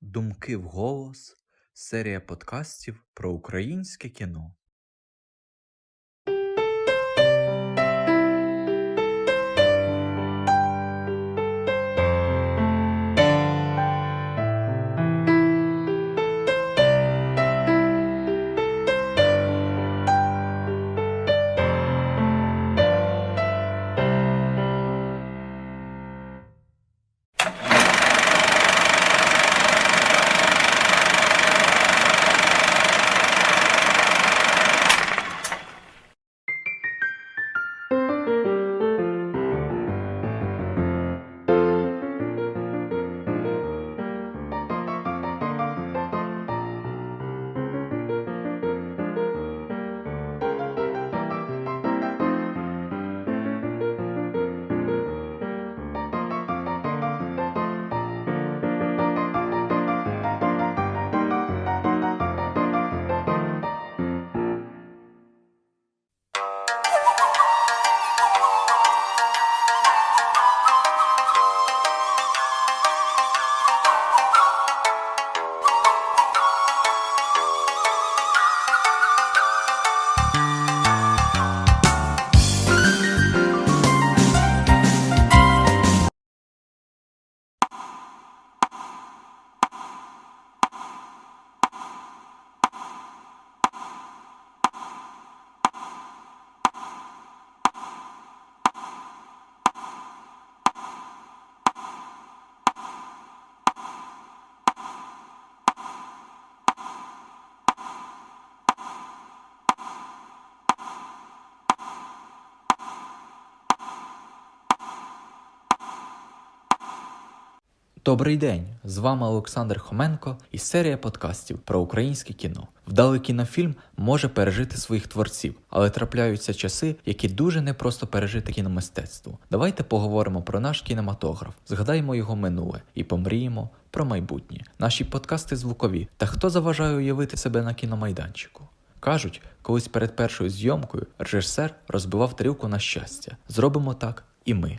Думки вголос. Серія подкастів про українське кіно. Добрий день! З вами Олександр Хоменко і серія подкастів про українське кіно. Вдалий кінофільм може пережити своїх творців, але трапляються часи, які дуже непросто пережити кіномистецтво. Давайте поговоримо про наш кінематограф, згадаємо його минуле і помріємо про майбутнє. Наші подкасти звукові. Та хто заважає уявити себе на кіномайданчику? Кажуть, колись перед першою зйомкою режисер розбивав тарілку на щастя. Зробимо так і ми.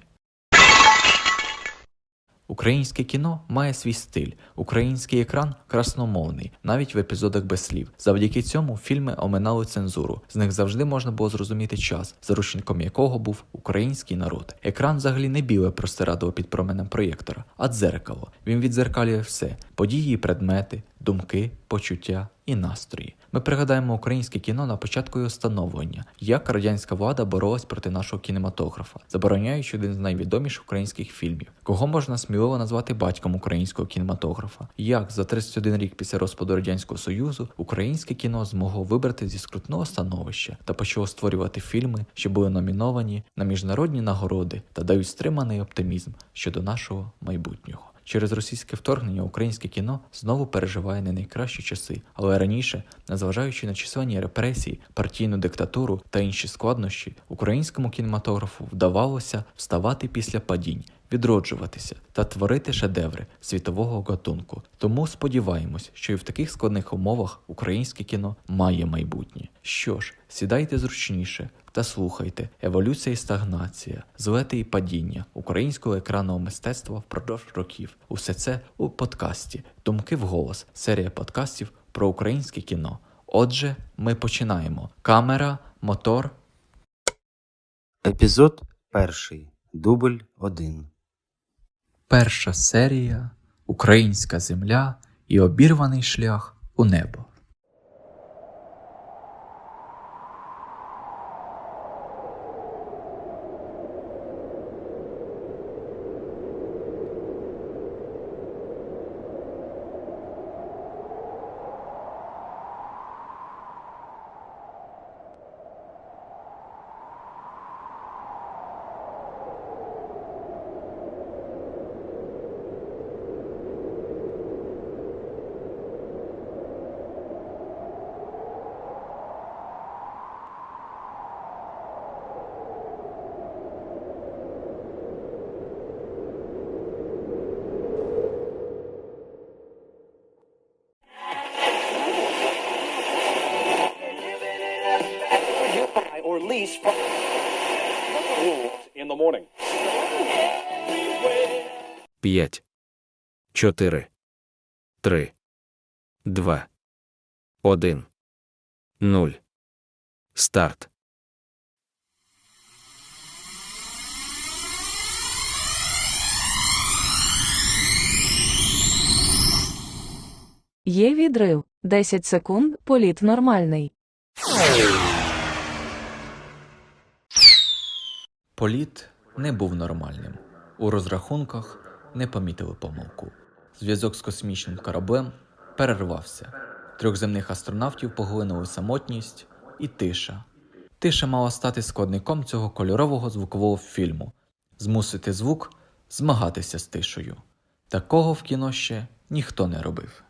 Українське кіно має свій стиль, український екран красномовний, навіть в епізодах без слів. Завдяки цьому фільми оминали цензуру. З них завжди можна було зрозуміти час, заручником якого був український народ. Екран взагалі не біле простирадило під променем проєктора, а дзеркало. Він відзеркалює все: події, і предмети, думки, почуття і настрої. Ми пригадаємо українське кіно на початку його становлення, як радянська влада боролась проти нашого кінематографа, забороняючи один з найвідоміших українських фільмів, кого можна сміливо назвати батьком українського кінематографа. Як за 31 рік після розпаду радянського союзу українське кіно змогло вибрати зі скрутного становища та почало створювати фільми, що були номіновані на міжнародні нагороди та дають стриманий оптимізм щодо нашого майбутнього. Через російське вторгнення українське кіно знову переживає не найкращі часи, але раніше, незважаючи на численні репресії, партійну диктатуру та інші складнощі, українському кінематографу вдавалося вставати після падінь, відроджуватися та творити шедеври світового гатунку. Тому сподіваємось, що і в таких складних умовах українське кіно має майбутнє. Що ж, сідайте зручніше та слухайте еволюція і стагнація, злети і падіння українського екранного мистецтва впродовж років. Усе це у подкасті Думки вголос, серія подкастів про українське кіно. Отже, ми починаємо. Камера, мотор. Епізод перший. Дубль один. Перша серія Українська земля і обірваний шлях у небо. Buy from in the morning. П'ять. Чотири. три, два, один, нуль. Старт. Є відрив. 10 секунд, політ нормальний. Політ не був нормальним. У розрахунках не помітили помилку. Зв'язок з космічним кораблем перервався. Трьох земних астронавтів поглинули самотність і тиша. Тиша мала стати складником цього кольорового звукового фільму, змусити звук змагатися з тишею. Такого в кіно ще ніхто не робив.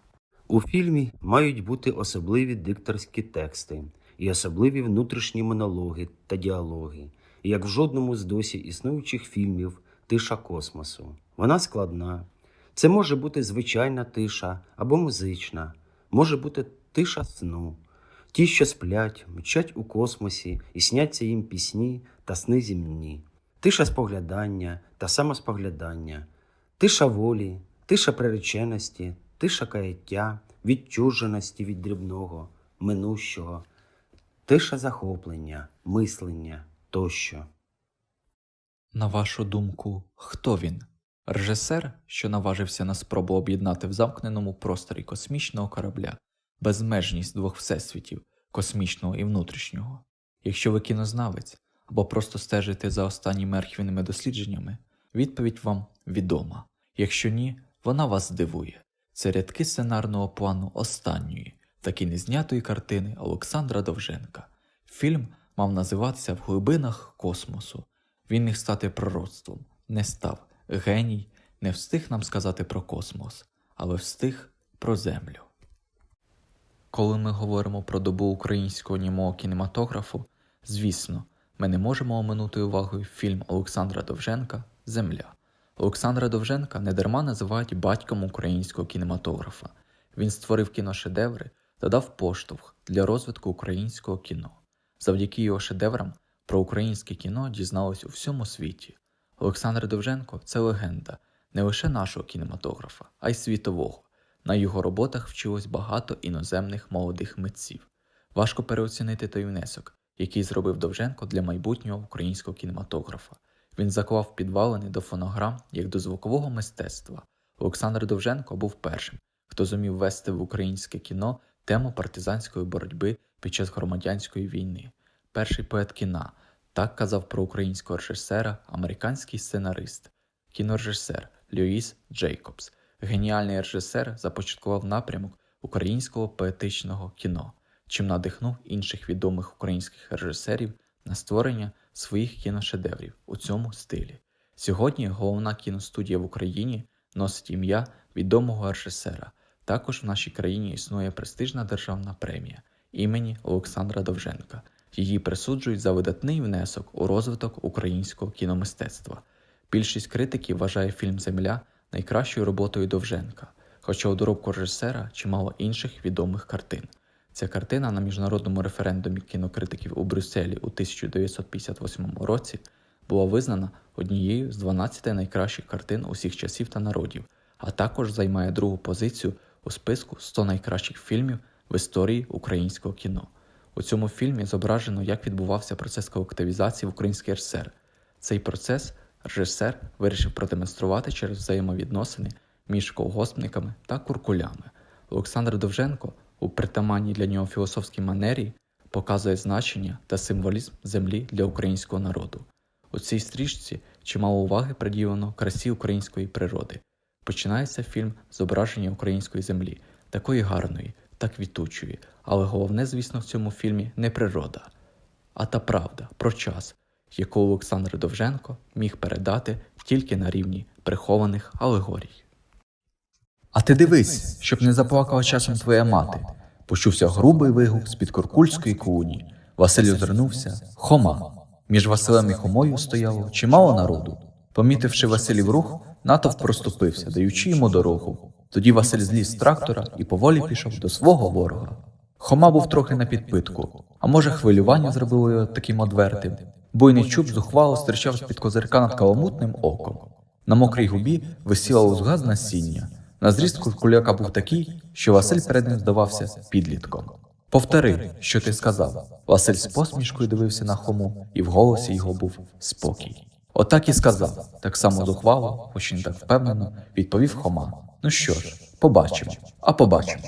У фільмі мають бути особливі дикторські тексти і особливі внутрішні монологи та діалоги, як в жодному з досі існуючих фільмів Тиша космосу. Вона складна. Це може бути звичайна тиша або музична, може бути тиша сну. Ті, що сплять, мчать у космосі і сняться їм пісні та сни зімні, тиша споглядання та самоспоглядання, тиша волі, тиша приреченості, тиша каяття, відчуженості від дрібного, минущого, тиша захоплення, мислення тощо. На вашу думку, хто він? Режисер, що наважився на спробу об'єднати в замкненому просторі космічного корабля безмежність двох всесвітів космічного і внутрішнього. Якщо ви кінознавець або просто стежите за останніми архівними дослідженнями, відповідь вам відома. Якщо ні, вона вас здивує. Це рядки сценарного плану останньої, таки незнятої картини Олександра Довженка. Фільм мав називатися В глибинах космосу. Він міг стати пророцтвом, не став. Геній не встиг нам сказати про космос, але встиг про землю. Коли ми говоримо про добу українського німого кінематографу, звісно, ми не можемо оминути увагою фільм Олександра Довженка Земля. Олександра Довженка недарма називають батьком українського кінематографа. Він створив кіношедеври та дав поштовх для розвитку українського кіно. Завдяки його шедеврам про українське кіно дізналось у всьому світі. Олександр Довженко це легенда не лише нашого кінематографа, а й світового. На його роботах вчилось багато іноземних молодих митців. Важко переоцінити той внесок, який зробив Довженко для майбутнього українського кінематографа. Він заклав підвалини до фонограм як до звукового мистецтва. Олександр Довженко був першим, хто зумів ввести в українське кіно тему партизанської боротьби під час громадянської війни. Перший поет кіна так казав про українського режисера американський сценарист, кінорежисер Льюіс Джейкобс. Геніальний режисер започаткував напрямок українського поетичного кіно, чим надихнув інших відомих українських режисерів на створення своїх кіношедеврів у цьому стилі. Сьогодні головна кіностудія в Україні носить ім'я відомого режисера. Також в нашій країні існує престижна державна премія імені Олександра Довженка. Її присуджують за видатний внесок у розвиток українського кіномистецтва. Більшість критиків вважає фільм Земля найкращою роботою Довженка, хоча у доробку режисера чимало інших відомих картин. Ця картина на міжнародному референдумі кінокритиків у Брюсселі у 1958 році була визнана однією з 12 найкращих картин усіх часів та народів, а також займає другу позицію у списку 100 найкращих фільмів в історії українського кіно. У цьому фільмі зображено, як відбувався процес колективізації в український РСР. Цей процес режисер вирішив продемонструвати через взаємовідносини між колгоспниками та куркулями. Олександр Довженко у притаманній для нього філософській манері показує значення та символізм землі для українського народу. У цій стрічці чимало уваги приділено красі української природи. Починається фільм зображення української землі, такої гарної та квітучої, але головне, звісно, в цьому фільмі не природа, а та правда про час, яку Олександр Довженко міг передати тільки на рівні прихованих алегорій. А ти дивись, щоб не заплакала часом твоя мати. Почувся грубий вигук з-під куркульської клуні. Василь озирнувся Хома. Між Василем і Хомою стояло чимало народу. Помітивши Василів рух, натовп проступився, даючи йому дорогу. Тоді Василь зліз з трактора і поволі пішов до свого ворога. Хома був трохи на підпитку, а може, хвилювання зробило його таким одвертим. Буйний чуб зухвало стирчав з-під козирка над каламутним оком. На мокрій губі висіла узга з насіння. На зріст Куркуляка був такий, що Василь перед ним здавався підлітком. Повтори, що ти сказав. Василь з посмішкою дивився на Хому, і в голосі його був спокій. Отак і сказав, так само зухвало, хоч не так впевнено, відповів Хома. Ну що ж, побачимо, а побачимо.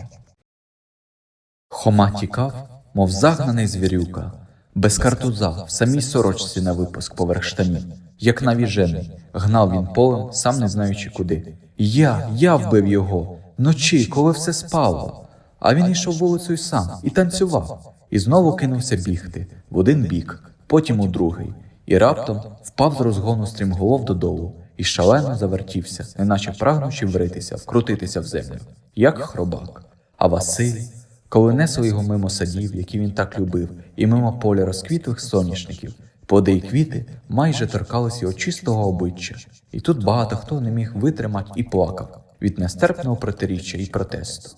Хома тікав, мов загнаний звірюка, без картуза, в самій сорочці на випуск поверх штанів, як навіжений, гнав він полем, сам не знаючи куди. Я, я вбив його, вночі, коли все спало. А він йшов вулицею сам і танцював, і знову кинувся бігти в один бік, потім у другий, і раптом впав з розгону стрімголов додолу і шалено завертівся, неначе прагнучи вритися, вкрутитися в землю, як хробак. А Василь, коли несло його мимо садів, які він так любив, і мимо поля розквітлих соняшників, плоди й квіти майже торкались його чистого обличчя, і тут багато хто не міг витримати і плакав від нестерпного протиріччя і протесту.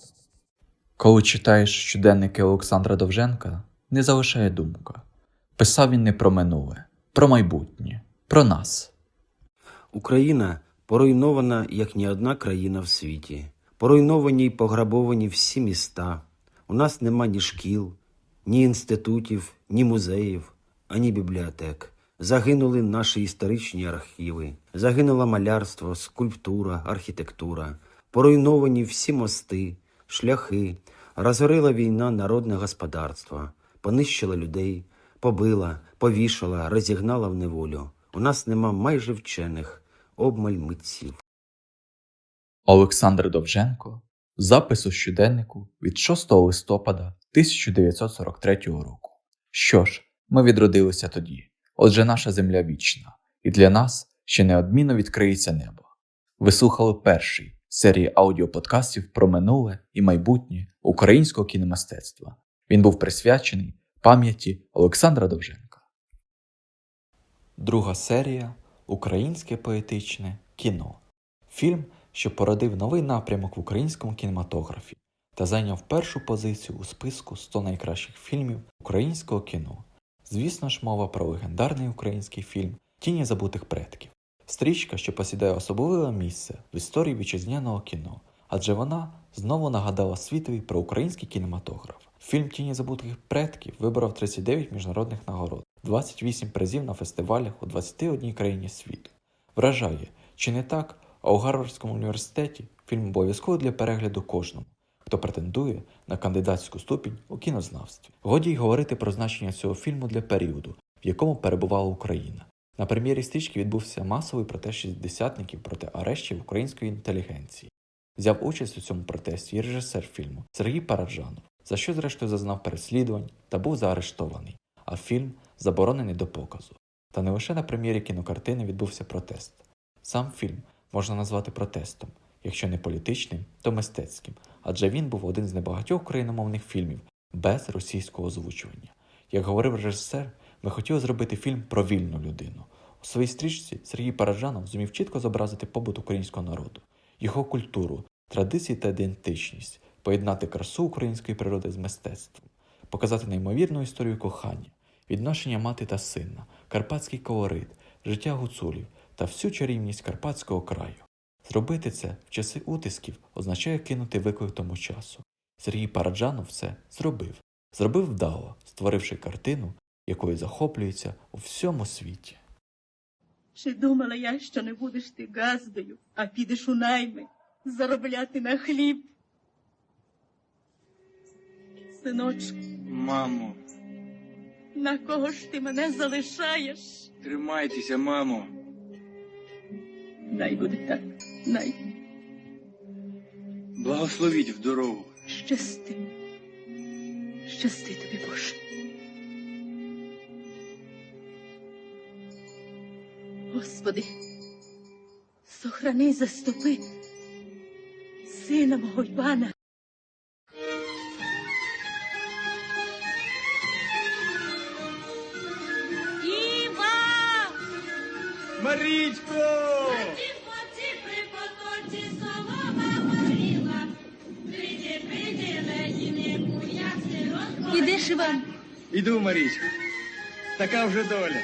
Коли читаєш щоденники Олександра Довженка, не залишає думка. Писав він не про минуле, про майбутнє, про нас. Україна поруйнована, як ні одна країна в світі. Поруйновані й пограбовані всі міста. У нас нема ні шкіл, ні інститутів, ні музеїв, ані бібліотек. Загинули наші історичні архіви, загинуло малярство, скульптура, архітектура, поруйновані всі мости, шляхи, розгорила війна народне господарство, понищила людей, побила, повішала, розігнала в неволю. У нас нема майже вчених, обмаль митців. Олександр Довженко. Запис у щоденнику від 6 листопада 1943 року. Що ж, ми відродилися тоді. Отже, наша земля вічна, і для нас ще неодмінно відкриється небо. Ви слухали перший серії аудіоподкастів про минуле і майбутнє українського кіномистецтва. Він був присвячений пам'яті Олександра Довженка. Друга серія Українське поетичне кіно. Фільм, що породив новий напрямок в українському кінематографі та зайняв першу позицію у списку 100 найкращих фільмів українського кіно. Звісно ж, мова про легендарний український фільм Тіні забутих предків. Стрічка, що посідає особливе місце в історії вітчизняного кіно, адже вона знову нагадала світові про український кінематограф. Фільм Тіні забутих предків виборов 39 міжнародних нагород, 28 призів на фестивалях у 21 країні світу. Вражає, чи не так, а у Гарвардському університеті фільм обов'язково для перегляду кожному, хто претендує на кандидатську ступінь у кінознавстві. Годі й говорити про значення цього фільму для періоду, в якому перебувала Україна. На прем'єрі стрічки відбувся масовий протест шістдесятників проти арештів української інтелігенції. Взяв участь у цьому протесті і режисер фільму Сергій Параджанов, за що зрештою зазнав переслідувань та був заарештований, а фільм заборонений до показу. Та не лише на прем'єрі кінокартини відбувся протест. Сам фільм можна назвати протестом, якщо не політичним, то мистецьким, адже він був один з небагатьох україномовних фільмів без російського озвучування. Як говорив режисер, ми хотіли зробити фільм про вільну людину. У своїй стрічці Сергій Параджанов зумів чітко зобразити побут українського народу, його культуру, традиції та ідентичність, поєднати красу української природи з мистецтвом, показати неймовірну історію кохання, відношення мати та сина, карпатський колорит, життя гуцулів та всю чарівність карпатського краю. Зробити це в часи утисків означає кинути виклик тому часу. Сергій Параджанов це зробив. Зробив вдало, створивши картину, якою захоплюється у всьому світі. Чи думала я, що не будеш ти газдою, а підеш у найми заробляти на хліб? Синочку, Мамо, на кого ж ти мене залишаєш? тримайтеся, мамо. Най буде так, най Благословіть в дорогу. щасти. Щасти тобі, Боже. Господи, сохрани заступи сина мого Івана. Іва! Іду, Така вже доля.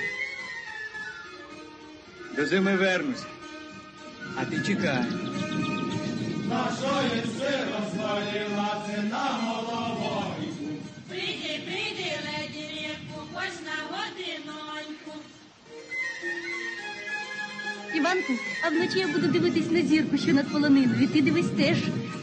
До зими вернуся. А ти чекай. Прийди, прийди, леді рідку, хоч на годиноньку. Іванку, а вночі я буду дивитись на зірку, що над полониною. Ти дивись теж.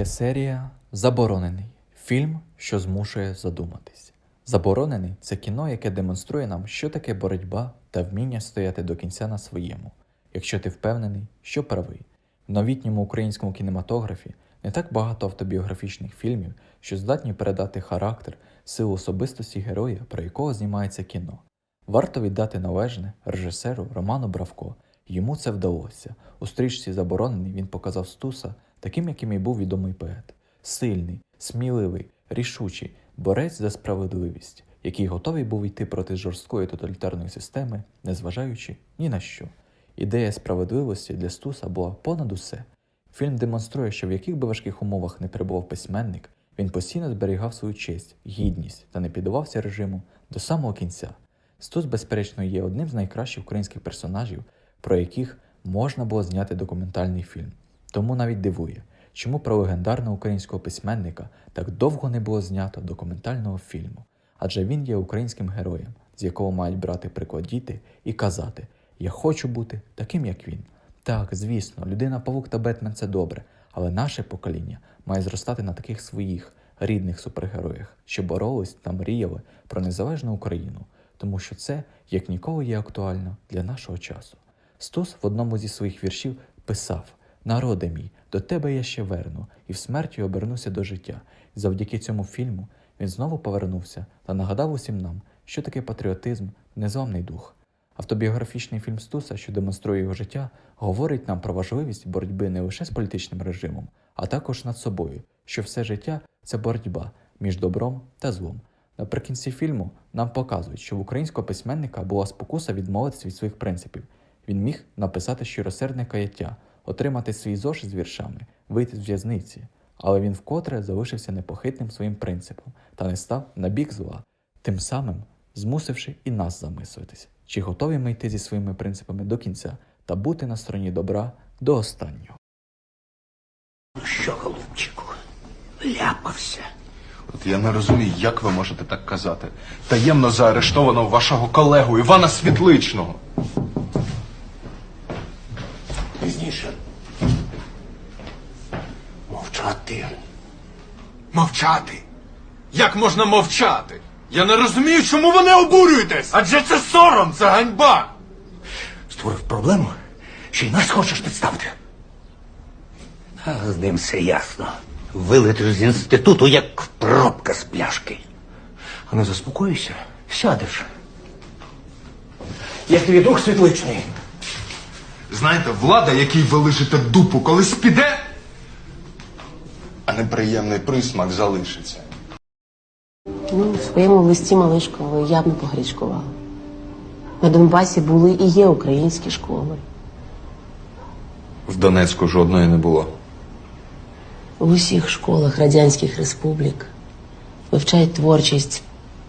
Третя серія Заборонений фільм, що змушує задуматись. Заборонений це кіно, яке демонструє нам, що таке боротьба та вміння стояти до кінця на своєму, якщо ти впевнений, що правий. В новітньому українському кінематографі не так багато автобіографічних фільмів, що здатні передати характер, силу особистості героя, про якого знімається кіно. Варто віддати належне режисеру Роману Бравко. Йому це вдалося. У стрічці заборонений він показав Стуса таким, яким і був відомий поет. Сильний, сміливий, рішучий, борець за справедливість, який готовий був йти проти жорсткої тоталітарної системи, незважаючи ні на що. Ідея справедливості для Стуса була понад усе. Фільм демонструє, що в яких би важких умовах не перебував письменник, він постійно зберігав свою честь, гідність та не піддавався режиму до самого кінця. Стус, безперечно, є одним з найкращих українських персонажів, про яких можна було зняти документальний фільм. Тому навіть дивує, чому про легендарного українського письменника так довго не було знято документального фільму. Адже він є українським героєм, з якого мають брати приклад діти і казати: Я хочу бути таким, як він. Так, звісно, людина Павук та Бетмен це добре, але наше покоління має зростати на таких своїх рідних супергероях, що боролись та мріяли про незалежну Україну, тому що це як ніколи є актуально для нашого часу. Стус в одному зі своїх віршів писав: Народе мій, до тебе я ще верну, і в смерті обернуся до життя. І завдяки цьому фільму він знову повернувся та нагадав усім нам, що таке патріотизм, незламний дух. Автобіографічний фільм Стуса, що демонструє його життя, говорить нам про важливість боротьби не лише з політичним режимом, а також над собою, що все життя це боротьба між добром та злом. Наприкінці фільму нам показують, що в українського письменника була спокуса відмовитися від своїх принципів. Він міг написати щиросердне каяття, отримати свій зошит з віршами, вийти з в'язниці, але він вкотре залишився непохитним своїм принципом та не став на бік зла, тим самим змусивши і нас замислитись, чи готові ми йти зі своїми принципами до кінця та бути на стороні добра до останнього. Що, голубчику, ляпався. От я не розумію, як ви можете так казати. Таємно заарештовано вашого колегу Івана Світличного. Пізніше. Мовчати. Мовчати? Як можна мовчати? Я не розумію, чому ви не обурюєтесь! Адже це сором, це ганьба! Створив проблему, ще й нас хочеш підставити. А з ним все ясно. Вилетиш з інституту, як пробка з пляшки. А не заспокоїшся, сядеш. Як твій друг світличний. Знаєте, влада, якій ви лишите дупу, колись піде, а неприємний присмак залишиться. Ну, в своєму листі Малишко ви явно погрічкували. На Донбасі були і є українські школи. В Донецьку жодної не було. В усіх школах радянських республік вивчають творчість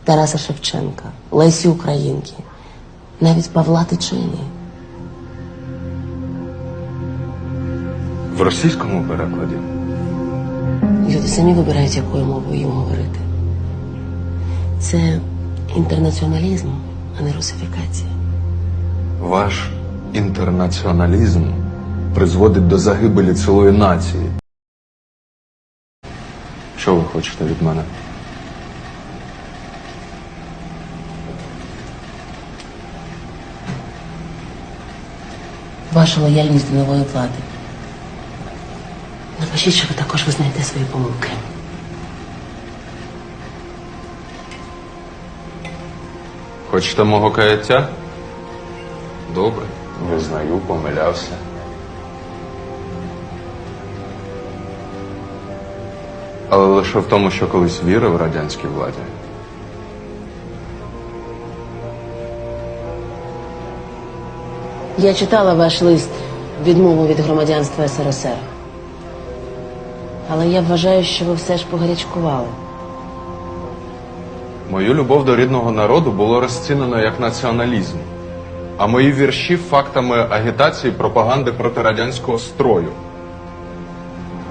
Тараса Шевченка, Лесі Українки, навіть Павла Тичини. в російському перекладі. Люди самі вибирають, якою мовою їм говорити. Це інтернаціоналізм, а не русифікація. Ваш інтернаціоналізм призводить до загибелі цілої нації. Що ви хочете від мене? Ваша лояльність до нової влади. Напишіть, що ви також визнаєте свої помилки. Хочете мого каяття? Добре. Визнаю, помилявся. Але лише в тому, що колись вірив радянській владі. Я читала ваш лист відмову від громадянства СРСР. Але я вважаю, що ви все ж погарячкували. Мою любов до рідного народу було розцінено як націоналізм, а мої вірші фактами агітації пропаганди проти радянського строю.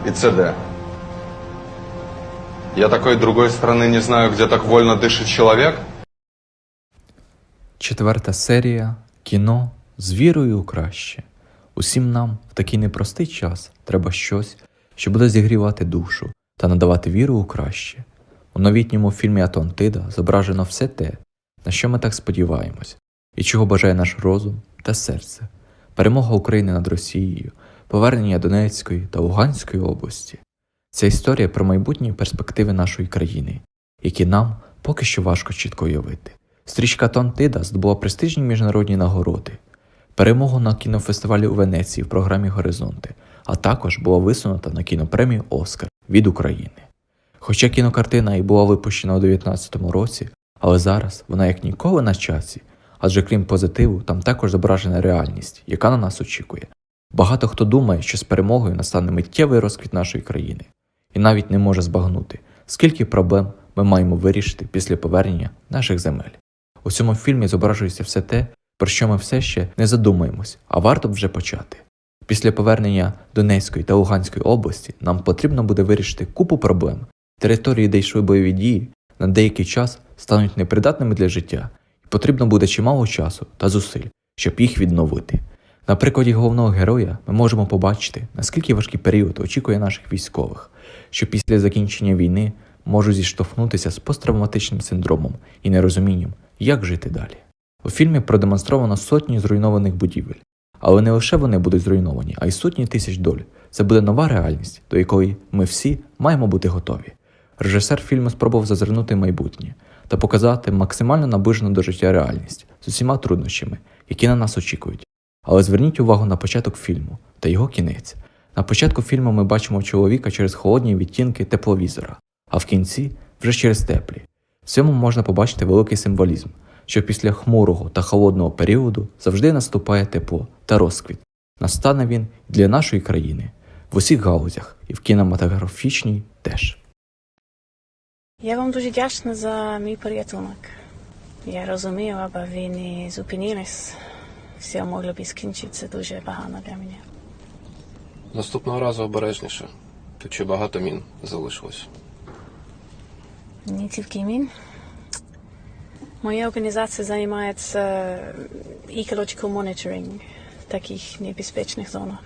І це де? Я такой другой страны не знаю, где так вольно дышит человек? Четверта серія кіно з вірою у краще. Усім нам в такий непростий час треба щось, що буде зігрівати душу та надавати віру у краще. У новітньому фільмі Атлантида зображено все те, на що ми так сподіваємось, і чого бажає наш розум та серце, перемога України над Росією, повернення Донецької та Луганської області. Це історія про майбутні перспективи нашої країни, які нам поки що важко чітко уявити. Стрічка Атлантида здобула престижні міжнародні нагороди, перемогу на кінофестивалі у Венеції в програмі Горизонти, а також була висунута на кінопремію Оскар від України. Хоча кінокартина і була випущена у 2019 році, але зараз вона як ніколи на часі, адже крім позитиву, там також зображена реальність, яка на нас очікує. Багато хто думає, що з перемогою настане миттєвий розквіт нашої країни, і навіть не може збагнути, скільки проблем ми маємо вирішити після повернення наших земель. У цьому фільмі зображується все те, про що ми все ще не задумаємось, а варто б вже почати. Після повернення Донецької та Луганської області нам потрібно буде вирішити купу проблем. Території, де йшли бойові дії, на деякий час стануть непридатними для життя, і потрібно буде чимало часу та зусиль, щоб їх відновити. На прикладі головного героя ми можемо побачити, наскільки важкий період очікує наших військових, що після закінчення війни можуть зіштовхнутися з посттравматичним синдромом і нерозумінням, як жити далі. У фільмі продемонстровано сотні зруйнованих будівель, але не лише вони будуть зруйновані, а й сотні тисяч доль. Це буде нова реальність, до якої ми всі маємо бути готові. Режисер фільму спробував зазирнути майбутнє та показати максимально наближену до життя реальність з усіма труднощами, які на нас очікують. Але зверніть увагу на початок фільму та його кінець. На початку фільму ми бачимо чоловіка через холодні відтінки тепловізора, а в кінці вже через теплі. В цьому можна побачити великий символізм, що після хмурого та холодного періоду завжди наступає тепло та розквіт. Настане він для нашої країни в усіх галузях і в кінематографічній теж. Я вам дуже вдячна за мій порятунок. Я розумію, аби ви не зупинились. Все могло б скінчитися дуже погано для мене. Наступного разу обережніше. Тут ще багато мін залишилось. Не тільки мін. Моя організація займається ecological monitoring в таких небезпечних зонах.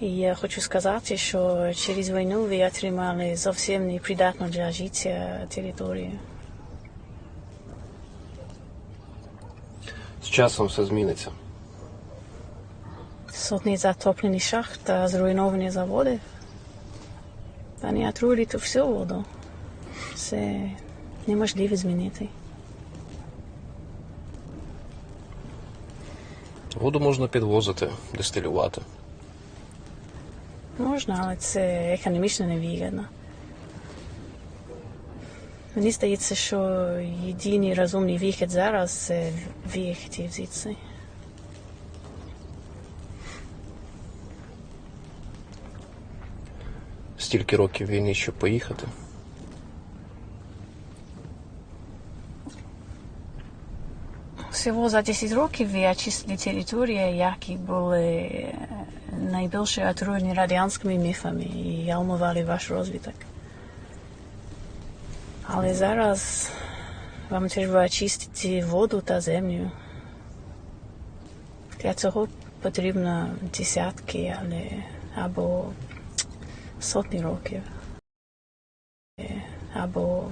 І я хочу сказати, що через війну ви отримали зовсім непридатну для життя територію. З часом все зміниться. Сотні затоплених шахт та зруйновані заводи. Вони отруюють всю воду. Це неможливо змінити. Воду можна підвозити, дистилювати. Можна, але це економічно невигідно. Мені здається, що єдиний розумний вихід зараз це виїхати звідси. Стільки років війни, щоб поїхати. Всього за 10 років ви очистили території, які були найбільше отруєні радянськими міфами і ялмували ваш розвиток. Але зараз вам треба очистити воду та землю. Для цього потрібно десятки але, або сотні років. Або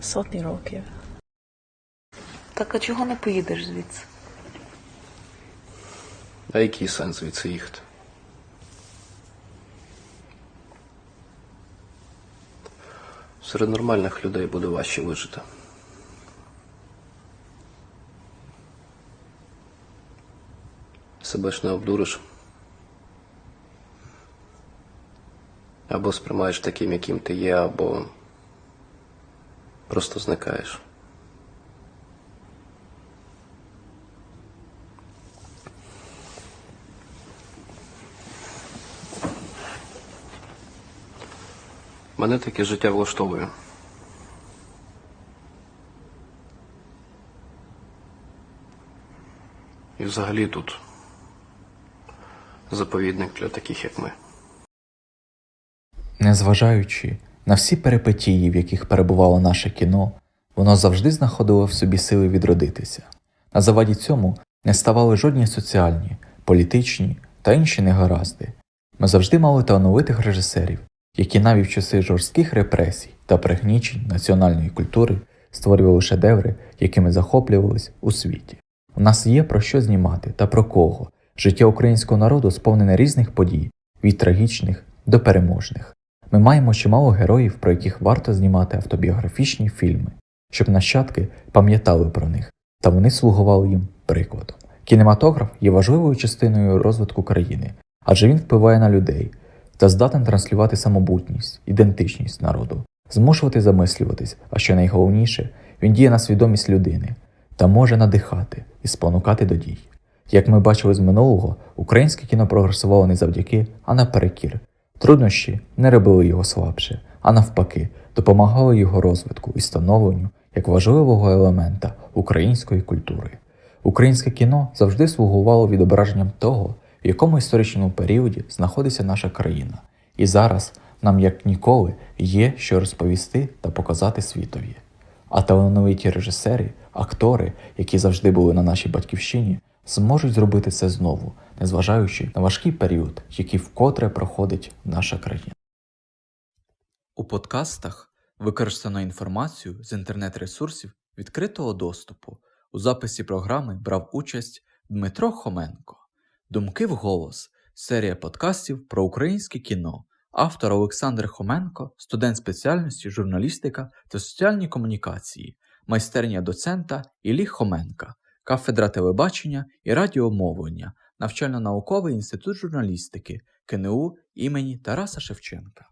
сотні років. Так а чого не поїдеш звідси? А який сенс звідси їхати? Серед нормальних людей буде важче вижити. Себе ж не обдуриш. Або сприймаєш таким, яким ти є, або просто зникаєш. Мене таке життя влаштовує. І взагалі тут заповідник для таких, як ми. Незважаючи на всі перипетії, в яких перебувало наше кіно, воно завжди знаходило в собі сили відродитися. На заваді цьому не ставали жодні соціальні, політичні та інші негаразди. Ми завжди мали талановитих режисерів, які навіть в часи жорстких репресій та пригнічень національної культури створювали шедеври, якими захоплювались у світі. У нас є про що знімати та про кого. Життя українського народу сповнене різних подій, від трагічних до переможних. Ми маємо чимало героїв, про яких варто знімати автобіографічні фільми, щоб нащадки пам'ятали про них, та вони слугували їм прикладом. Кінематограф є важливою частиною розвитку країни, адже він впливає на людей та здатен транслювати самобутність, ідентичність народу, змушувати замислюватись, а що найголовніше, він діє на свідомість людини та може надихати і спонукати до дій. Як ми бачили з минулого, українське кіно прогресувало не завдяки, а наперекір. Труднощі не робили його слабше, а навпаки, допомагали його розвитку і становленню як важливого елемента української культури. Українське кіно завжди слугувало відображенням того, в якому історичному періоді знаходиться наша країна, і зараз нам як ніколи є що розповісти та показати світові. А талановиті режисери, актори, які завжди були на нашій батьківщині, зможуть зробити це знову, незважаючи на важкий період, який вкотре проходить наша країна. У подкастах використано інформацію з інтернет-ресурсів відкритого доступу. У записі програми брав участь Дмитро Хоменко. Думки в голос» Серія подкастів про українське кіно. Автор Олександр Хоменко, студент спеціальності журналістика та соціальні комунікації, майстерня доцента Іллі Хоменка, кафедра телебачення і радіомовлення, навчально-науковий інститут журналістики КНУ імені Тараса Шевченка.